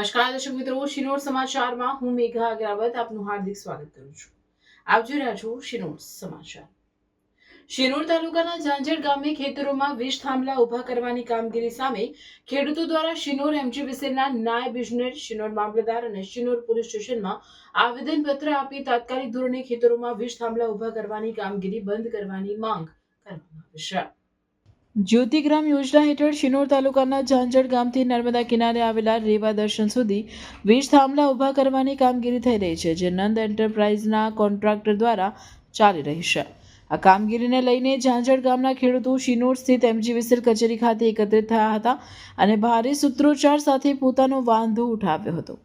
નમસ્કાર દર્શક મિત્રો, શિનોર સમાચારમાં હું મેઘા અગ્રાવત આપનું હાર્દિક સ્વાગત કરું છું. આપ જોઈ રહ્યા છો શિનોર સમાચાર. શિનોર તાલુકાના ઝાંઝર ગામે ખેતરોમાં વીજ થાંભલા ઊભા કરવાની કામગીરી સામે ખેડૂતો દ્વારા શિનોર એમજીવીસીના નાયબ ઇજનેર, શિનોર મામલતદાર અને શિનોર પોલીસ સ્ટેશનમાં આવેદનપત્ર આપી તાત્કાલિક ધોરણે ખેતરોમાં વીજ થાંભલા ઊભા કરવાની કામગીરી બંધ કરવાની માંગ કરવામાં આવી છે. જ્યોતિગ્રામ યોજના હેઠળ શિનોર તાલુકાના ઝાંઝડ ગામથી નર્મદા કિનારે આવેલા રેવા દર્શન સુધી વીજ થાંભલા ઊભા કરવાની કામગીરી થઈ રહી છે, જે નંદ એન્ટરપ્રાઇઝના કોન્ટ્રાક્ટર દ્વારા ચાલી રહી છે. આ કામગીરીને લઈને ઝાંઝડ ગામના ખેડૂતો શિનોર સ્થિત એમજીવીસીએલ કચેરી ખાતે એકત્રિત થયા હતા અને ભારે સૂત્રોચ્ચાર સાથે પોતાનો વાંધો ઉઠાવ્યો હતો.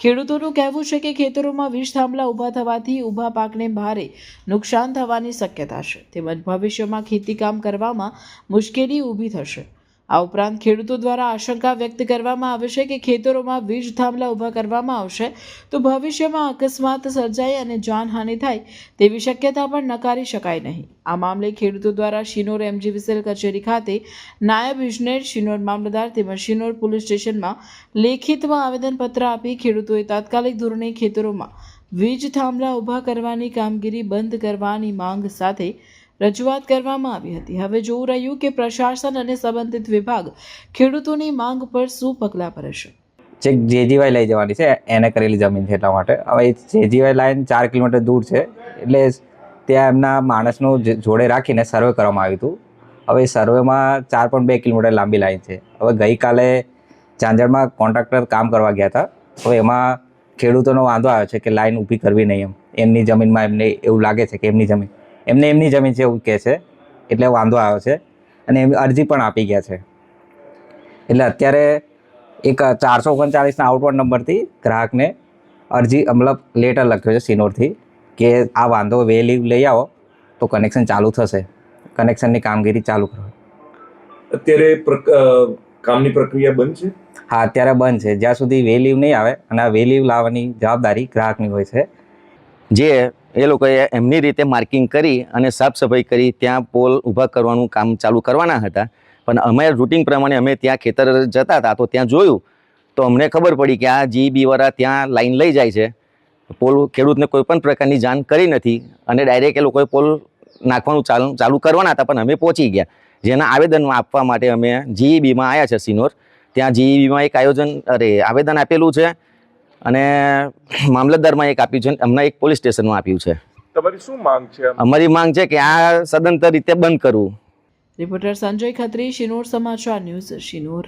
ખેડૂતોનું કહેવું છે કે ખેતરોમાં વીજ થાંભલા ઊભા થવાથી ઊભા પાકને ભારે નુકસાન થવાની શક્યતા છે. તેમજ ભવિષ્યમાં ખેતીકામ કરવામાં મુશ્કેલી ઊભી થશે. આ ઉપરાંત ખેડૂતો દ્વારા આશંકા વ્યક્ત કરવામાં આવે છે કે ખેતરોમાં વીજ થાંભલા ઊભા કરવામાં આવશે તો ભવિષ્યમાં અકસ્માત સર્જાય અને જાનહાનિ થાય તેવી શક્યતા પણ નકારી શકાય નહીં. આ મામલે ખેડૂતો દ્વારા શિનોર એમજીવીસીએલ કચેરી ખાતે નાયબ ઇજનેર શિનોર મામલતદાર તેમજ શિનોર પોલીસ સ્ટેશનમાં લેખિતમાં આવેદનપત્ર આપી ખેડૂતોએ તાત્કાલિક ધોરણે ખેતરોમાં વીજ થાંભલા ઊભા કરવાની કામગીરી બંધ કરવાની માંગ સાથે રજૂઆત કરવામાં આવી હતી. હવે જોવું રહ્યું કે પ્રશાસન અને સંબંધિત વિભાગ ખેડૂતોની માંગ પર શું પગલાં ભરશે? જે જેજીવાય લઈ જવાની છે. એને કરેલી જમીન છે એટલા માટે. હવે જેજીવાય લાઈન ચાર કિલોમીટર દૂર છે. એટલે ત્યાં એમના માણસનું જોડે રાખીને સર્વે કરવામાં આવ્યું હતું. હવે સર્વેમાં ચાર પણ બે કિલોમીટર લાંબી લાઈન છે. હવે ગઈકાલે ચાંદડમાં કોન્ટ્રાક્ટર કામ કરવા ગયા હતા. હવે એમાં ખેડૂતોનો વાંધો આવ્યો છે કે લાઈન ઊભી કરવી નહીં એમ. એમની જમીનમાં એમને એવું લાગે છે કે એમની જમીન એમને એમની જમીન છે એવું કહે છે. એટલે વાંધો આવ્યો છે. અને એમ અરજી પણ આપી ગયા છે. એટલે અત્યારે એક ચારસો ઓગણચાલીસના આઉટવર્ડ નંબરથી ગ્રાહકને અરજી મતલબ લેટર લખ્યો છે સિનોરથી કે આ વાંધો વહેલી લઈ આવો તો કનેક્શન ચાલુ થશે. કનેક્શનની કામગીરી ચાલુ કરો. અત્યારે કામની પ્રક્રિયા બંધ છે? હા અત્યારે બંધ છે. જ્યાં સુધી વે લીવ નહીં આવે અને આ વે લીવ લાવવાની જવાબદારી ગ્રાહકની હોય છે. જે એ લોકોએ એમની રીતે માર્કિંગ કરી અને સાફ સફાઈ કરી ત્યાં પોલ ઊભા કરવાનું કામ ચાલુ કરવાના હતા. પણ અમે રૂટિન પ્રમાણે અમે ત્યાં ખેતર જતા હતા તો ત્યાં જોયું તો અમને ખબર પડી કે આ જીઈબી વાળા ત્યાં લાઈન લઈ જાય છે. પોલ ખેડૂતને કોઈ પણ પ્રકારની જાણ કરી નથી અને ડાયરેક્ટ એ લોકોએ પોલ નાખવાનું ચાલુ ચાલુ કરવાના હતા પણ અમે પહોંચી ગયા. જેના આવેદન આપવા માટે અમે જીઈબીમાં આવ્યા છે સિનોર. ત્યાં જીઈબીમાં એક આયોજન અરે આવેદન આપેલું છે અને મામલતદારમાં એક આપ્યું છે હમણાં એક પોલીસ સ્ટેશનમાં આપ્યું છે. તમારી શું માંગ છે અમારી માંગ છે કે આ સદંતર રીતે બંધ કરવું. રિપોર્ટર સંજય ખત્રી શિનોર સમાચાર ન્યૂઝ શિનોર.